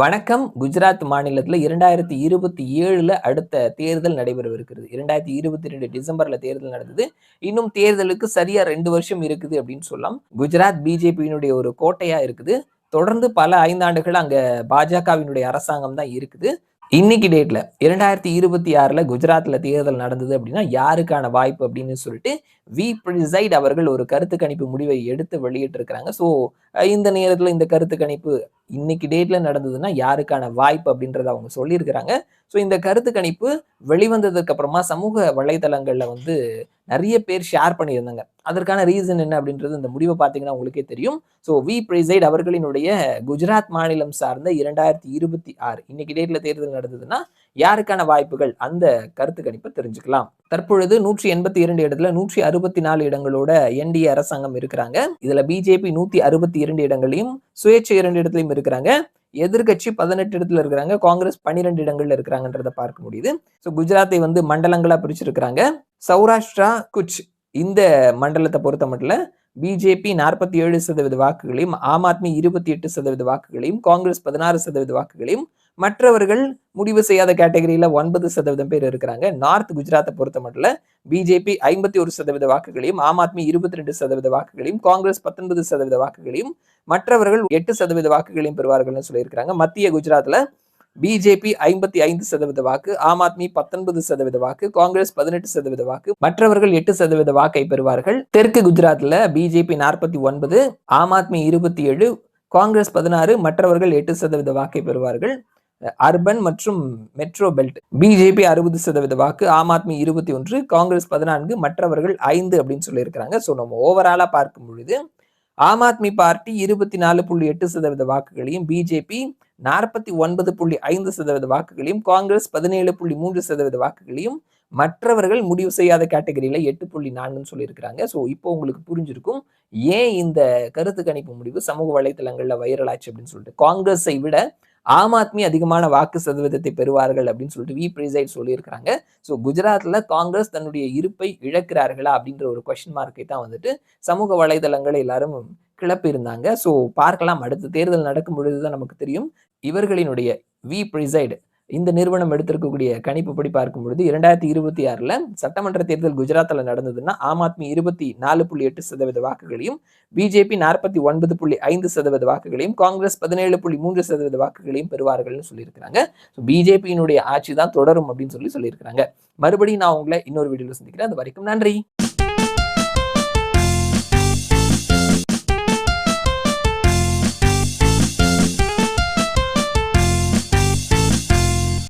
வணக்கம். குஜராத் மாநிலத்தில் இரண்டாயிரத்தி இருபத்தி ஏழில் அடுத்த தேர்தல் நடைபெறவிருக்கிறது. இரண்டாயிரத்தி இருபத்தி ரெண்டு டிசம்பரில் தேர்தல் நடந்தது. இன்னும் தேர்தலுக்கு சரியாக ரெண்டு வருஷம் இருக்குது அப்படின்னு சொல்லலாம். குஜராத் பிஜேபியினுடைய ஒரு கோட்டையாக இருக்குது. தொடர்ந்து பல ஐந்தாண்டுகள் அங்கே பாஜகவினுடைய அரசாங்கம் தான் இருக்குது. இன்னைக்கு டேட்ல இரண்டாயிரத்தி இருபத்தி ஆறுல குஜராத்ல தேர்தல் நடந்தது அப்படின்னா யாருக்கான வாய்ப்பு அப்படின்னு சொல்லிட்டு வி. பிரிசைட் அவர்கள் ஒரு கருத்து கணிப்பு முடிவை எடுத்து வெளியிட்டிருக்கிறாங்க. ஸோ இந்த நேரத்தில் இந்த கருத்து கணிப்பு இன்னைக்கு டேட்ல நடந்ததுன்னா யாருக்கான வாய்ப்பு அப்படின்றத அவங்க சொல்லியிருக்கிறாங்க. ஸோ இந்த கருத்து கணிப்பு வெளிவந்ததுக்கு அப்புறமா சமூக வலைதளங்கள்ல வந்து நிறைய பேர் ஷேர் பண்ணியிருந்தாங்க. அதற்கான ரீசன் என்ன அப்படின்றது இந்த முடிவை பார்த்தீங்கன்னா உங்களுக்கே தெரியும். ஸோ வி பிரைசைட் அவர்களினுடைய குஜராத் மாநிலம் சார்ந்த இரண்டாயிரத்தி இருபத்தி ஆறு இன்னைக்கு டேட்ல தேர்தல் நடந்ததுன்னா யாருக்கான வாய்ப்புகள்? அந்த கருத்து கணிப்பை தெரிஞ்சுக்கலாம். தற்பொழுது நூற்றி எண்பத்தி இரண்டு இடத்துல நூற்றி அறுபத்தி நாலு இடங்களோட என்டிஏ அரசாங்கம் இருக்கிறாங்க. இதுல பிஜேபி நூத்தி அறுபத்தி இரண்டு இடங்களையும் சுயேட்சை இரண்டு இடத்துலையும் இருக்கிறாங்க. எதிர்கட்சி பதினெட்டு இடத்துல இருக்கிறாங்க காங்கிரஸ் பன்னிரெண்டு இடங்கள்ல இருக்கிறாங்கன்றத பார்க்க முடியுது. ஸோ குஜராத்தை வந்து மண்டலங்களா பிரிச்சிருக்கிறாங்க. சௌராஷ்டிரா குச் இந்த மண்டலத்தை பொறுத்த மட்டும் பிஜேபி நாற்பத்தி ஏழு சதவீத வாக்குகளையும் ஆம் ஆத்மி இருபத்தி எட்டு சதவீத வாக்குகளையும் காங்கிரஸ் பதினாறு சதவீத வாக்குகளையும் மற்றவர்கள் முடிவு செய்யாத கேட்டகரியில ஒன்பது சதவீதம் பேர் இருக்கிறாங்க. நார்த் குஜராத்தை பொறுத்த மட்டும் பிஜேபி ஐம்பத்தி ஒரு சதவீத வாக்குகளையும் ஆம் ஆத்மி இருபத்தி ரெண்டு சதவீத வாக்குகளையும் காங்கிரஸ் பத்தொன்பது சதவீத வாக்குகளையும் மற்றவர்கள் எட்டு சதவீத வாக்குகளையும் பெறுவார்கள்னு சொல்லியிருக்கிறாங்க. மத்திய குஜராத்ல பிஜேபி ஐம்பத்தி ஐந்து சதவீத வாக்கு ஆம் ஆத்மி பத்தொன்பது சதவீத வாக்கு காங்கிரஸ் பதினெட்டு சதவீத வாக்கு மற்றவர்கள் எட்டு சதவீத வாக்கை பெறுவார்கள். தெற்கு குஜராத்ல பிஜேபி நாற்பத்தி ஒன்பது ஆம் ஆத்மி இருபத்தி ஏழு காங்கிரஸ் பதினாறு மற்றவர்கள் எட்டு சதவீத வாக்கை பெறுவார்கள். அர்பன் மற்றும் மெட்ரோ பெல்ட் பிஜேபி அறுபது சதவீத வாக்கு ஆம் ஆத்மி இருபத்தி ஒன்று காங்கிரஸ் பதினான்கு மற்றவர்கள் ஐந்து அப்படின்னு சொல்லியிருக்கிறாங்க. ஸோ நம்ம ஓவராலாக பார்க்கும் பொழுது ஆம் ஆத்மி பார்ட்டி இருபத்தி நாலு புள்ளி எட்டு சதவீத வாக்குகளையும் பிஜேபி நாற்பத்தி ஒன்பது புள்ளி ஐந்து சதவீத வாக்குகளையும் காங்கிரஸ் பதினேழு புள்ளி மூன்று சதவீத வாக்குகளையும் மற்றவர்கள் முடிவு செய்யாத கேட்டகரியில எட்டு புள்ளி நான்குன்னு சொல்லியிருக்கிறாங்க. ஸோ இப்போ உங்களுக்கு புரிஞ்சிருக்கும் ஏன் இந்த கருத்து கணிப்பு முடிவு சமூக வலைத்தளங்கள்ல வைரல் ஆச்சு அப்படின்னு சொல்லிட்டு? காங்கிரஸை விட ஆம் ஆத்மி அதிகமான வாக்கு சதவீதத்தை பெறுவார்கள் அப்படின்னு சொல்லிட்டு வி பிரிசைட் சொல்லியிருக்கிறாங்க. ஸோ குஜராத்தில் காங்கிரஸ் தன்னுடைய இருப்பை இழக்கிறார்களா அப்படின்ற ஒரு கொஷின் மார்க்கை தான் வந்துட்டு சமூக வலைதளங்கள் எல்லாரும் கிளப்பியிருந்தாங்க. ஸோ பார்க்கலாம். அடுத்த தேர்தல் நடக்கும் பொழுதுதான் நமக்கு தெரியும். இவர்களினுடைய வி பிரிசைடு இந்த நிறுவனம் எடுத்திருக்கக்கூடிய கணிப்புப்படி பார்க்கும் பொழுது இரண்டாயிரத்தி இருபத்தி ஆறுல சட்டமன்ற தேர்தல் குஜராத்தில் நடந்ததுன்னா ஆம் ஆத்மி இருபத்தி நாலு புள்ளி எட்டு சதவீத வாக்குகளையும் பிஜேபி நாற்பத்தி ஒன்பது புள்ளி ஐந்து சதவீத வாக்குகளையும் காங்கிரஸ் பதினேழு புள்ளி மூன்று சதவீத வாக்குகளையும் பெறுவார்கள்னு சொல்லியிருக்கிறாங்க. ஸோ பிஜேபியினுடைய ஆட்சி தான் தொடரும் அப்படின்னு சொல்லி சொல்லியிருக்கிறாங்க. மறுபடியும் நான் உங்களை இன்னொரு வீடியோவில் சந்திக்கிறேன். அது வரைக்கும் நன்றி.